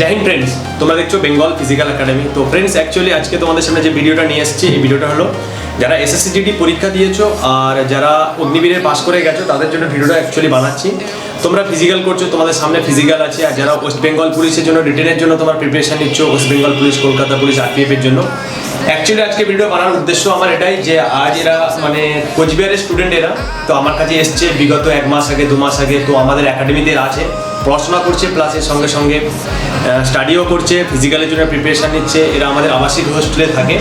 জয় Hind friends তোমরা দেখছ Bengal physical academy তো ফ্রেন্ডস অ্যাকচুয়ালি আজকে তোমাদের সামনে যে ভিডিওটা নিয়ে এসেছি, এই ভিডিওটা হলো যারা এসএসসিজিডি পরীক্ষা দিয়েছ আর যারা অগ্নিবীরে পাস করে গেছো, তাদের জন্য ভিডিওটা অ্যাকচুয়ালি বানাচ্ছি। তোমরা ফিজিক্যাল করছ, তোমাদের সামনে ফিজিক্যাল আছে। আর যারা ওয়েস্ট বেঙ্গল পুলিশের জন্য রিটেনের জন্য তোমার প্রিপারেশন নিচ্ছ West Bengal police Kolkata police RPF এর জন্য। অ্যাকচুয়ালি আজকে ভিডিও বানানোর উদ্দেশ্য আমার এটাই যে আজ এরা মানে কোচবিহারের স্টুডেন্ট এরা তো আমার কাছে এসছে বিগত এক মাস আগে দু মাস আগে তো আমাদের একাডেমিতে আছে। পড়াশোনা করছে প্লাসের সঙ্গে সঙ্গে স্টাডিও করছে ফিজিক্যালের জন্য প্রিপারেশন নিচ্ছে এরা আমাদের আবাসিক হোস্টেলে থাকে।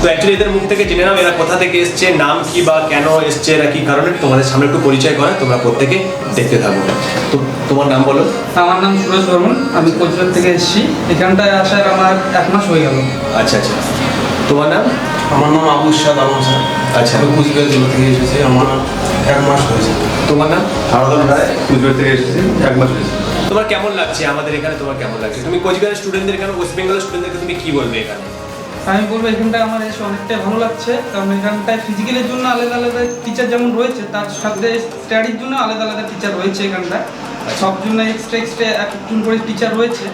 তো অ্যাকচুয়ালি এদের মুখ থেকে জেনে নাও এরা কোথা থেকে এসছে নাম কি বা কেন এসছে এরা কি কারণে তোমাদের সামনে একটু পরিচয় করে তোমরা প্রত্যেকে দেখতে থাকো। তো তোমার নাম বলো। আমার নাম সুরজ বর্মন আমি কোচবিহার থেকে এসেছি। এখানটায় আসার আমার এক মাস হয়ে গেল। আচ্ছা আচ্ছা। তোমার নাম? আমার নাম আবু শাহ আলম স্যার। আচ্ছা। আমি কুচবিহার জেলা থেকে এসেছি। আমার এক মাস হয়েছে। তোমার নাম? হারাদন রায় কুচবিহার থেকে এসেছি। এক মাস হয়েছে। তোমার কেমন লাগছে? আমাদের এখানে তোমার কেমন লাগছে? তুমি কোচবিহারের স্টুডেন্টদের এখানে ওয়েস্ট বেঙ্গলের স্টুডেন্টদেরকে তুমি কি বলবে এখানে? আমি বলব এখানটায় আমার এসে অনেকটাই ভালো লাগছে। কারণ এখানটায় ফিজিক্যালের জন্য আলাদা আলাদা টিচার যেমন রয়েছে তার সাথে স্টাডির জন্য আলাদা আলাদা টিচার রয়েছে এখানটায়। সব জন্য এক্সট্রা এক্সট্রা একজন করে টিচার রয়েছে।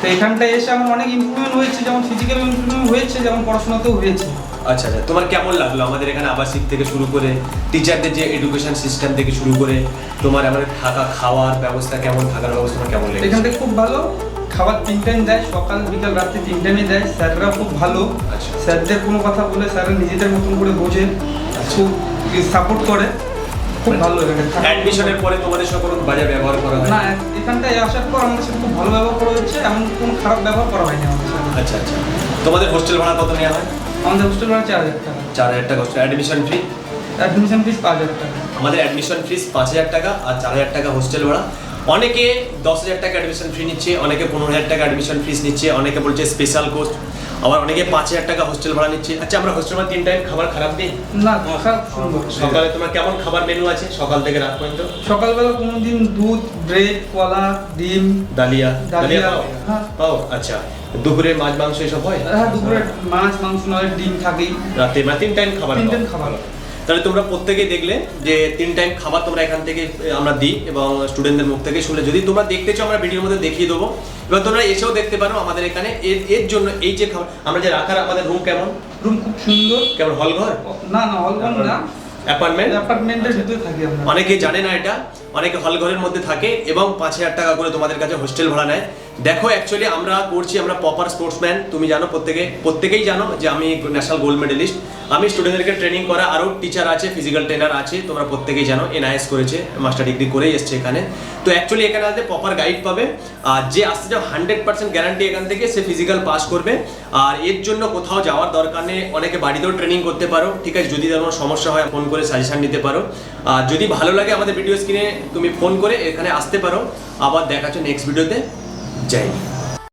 তো এখানটায় এসে আমার অনেক ইমপ্রুভমেন্ট হয়েছে যেমন ফিজিক্যাল ইমপ্রুভমেন্ট হয়েছে যেমন পড়াশোনাতেও হয়েছে। আচ্ছা আচ্ছা তোমার কেমন লাগল আমাদের এখানে আবাসিক থেকে শুরু করে টিচারদের যে এডুকেশন সিস্টেম থেকে শুরু করে তোমার আমাদের থাকা খাওয়ার ব্যবস্থা কেমন থাকার ব্যবস্থা তোমার কেমন লেগেছে? এখানটায় খুব ভালো খাবার তিন টাইম দেয় সকাল বিকাল রাত্রি তিন টাইমে দেয় স্যাররা খুব ভালো। আচ্ছা। স্যারদের কোনো কথা বলে স্যাররা নিজেদের মতন করে বোঝে খুব সাপোর্ট করে। খুব ভালো অ্যাডমিশনের পরে তোমাদের সঙ্গে কোনো বাজার ব্যবহার করা হয় না এখানটায় আসার পর আমাদের সাথে খুব ভালো ব্যবহার করা হচ্ছে এমন কোনো খারাপ ব্যবহার করা হয়নি আমাদের সাথে। আচ্ছা আচ্ছা। তোমাদের হোস্টেল ভাড়া কত নেওয়া হয়? আমাদের হোস্টেল ভাড়া চার হাজার টাকা। চার হাজার টাকা hostel admission fee admission fees পাঁচ হাজার টাকা। আমাদের অ্যাডমিশন ফিস পাঁচ হাজার টাকা আর চার হাজার টাকা হোস্টেল ভাড়া। অনেকে দশ হাজার টাকা অ্যাডমিশন ফি নিচ্ছে অনেকে পনেরো হাজার টাকা অ্যাডমিশন ফিস নিচ্ছে অনেকে বলছে স্পেশাল কোর্স আবার অনেকে পাঁচ হাজার টাকা হোস্টেল ভাড়া নিচ্ছে। আচ্ছা আমরা হোস্টেল ভাড়া তিন টাইম খাবার খারাপ দিই না সকালে তোমার কেমন খাবার মেনু আছে? সকাল থেকে রাত পর্যন্ত? সকালবেলা কোনো দিন দুধ ব্রেড কলা ডিম ডালিয়া। ডালিয়া ডালিয়া, পাও? হ্যাঁ। আচ্ছা। দুপুরে মাছ মাংস এসব হয়? হ্যাঁ দুপুরে মাছ মাংস নয় ডিম থাকেই। রাতে? মানে তিন টাইম খাবার তিন টাইম খাবার। তাহলে তোমরা প্রত্যেকেই দেখলে যে তিন টাইম খাবার তোমরা এখান থেকে আমরা দিই এবং স্টুডেন্টদের মুখ থেকে শুনে যদি তোমরা দেখতে চাও আমরা ভিডিওর মধ্যে দেখিয়ে দেবো। এবার তোমরা এসেও দেখতে পারো আমাদের এখানে। এর এর জন্য এই যে খাবার আমরা যে রাখার আমাদের রুম কেমন? রুম খুব সুন্দর। কেমন হল ঘর? না না হল ঘর না। অ্যাপার্টমেন্ট অ্যাপার্টমেন্টের ভিতরে থাকি আমরা। অনেকে জানে না এটা। অনেকে হল ঘরের মধ্যে থাকে এবং পাঁচ হাজার টাকা করে তোমাদের কাছে হোস্টেল ভাড়া নেয়। দেখো অ্যাকচুয়ালি আমরা করছি আমরা প্রপার স্পোর্টসম্যান তুমি জানো প্রত্যেকে প্রত্যেকেই জানো যে আমি ন্যাশনাল গোল্ড মেডেলিস্ট আমি স্টুডেন্টদেরকে ট্রেনিং করা আরও টিচার আছে ফিজিক্যাল ট্রেনার আছে, তোমরা প্রত্যেকেই জানো এনআইএস করেছে মাস্টার ডিগ্রি করেই এসছে এখানে। তো অ্যাকচুয়ালি এখানে আসলে প্রপার গাইড পাবে। আর যে আসতে যাও হান্ড্রেড পার্সেন্ট গ্যারান্টি এখান থেকে সে ফিজিক্যাল পাস করবে। আর এর জন্য কোথাও যাওয়ার দরকার নেই, অনেকে বাড়িতেও ট্রেনিং করতে পারো, ঠিক আছে? যদি তেমন সমস্যা হয় ফোন করে সাজেশন নিতে পারো। আর যদি ভালো লাগে আমাদের ভিডিও স্ক্রিনে তুমি ফোন করে এখানে আসতে পারো। আবার দেখাচ্ছ নেক্সট ভিডিওতে হিন্দ।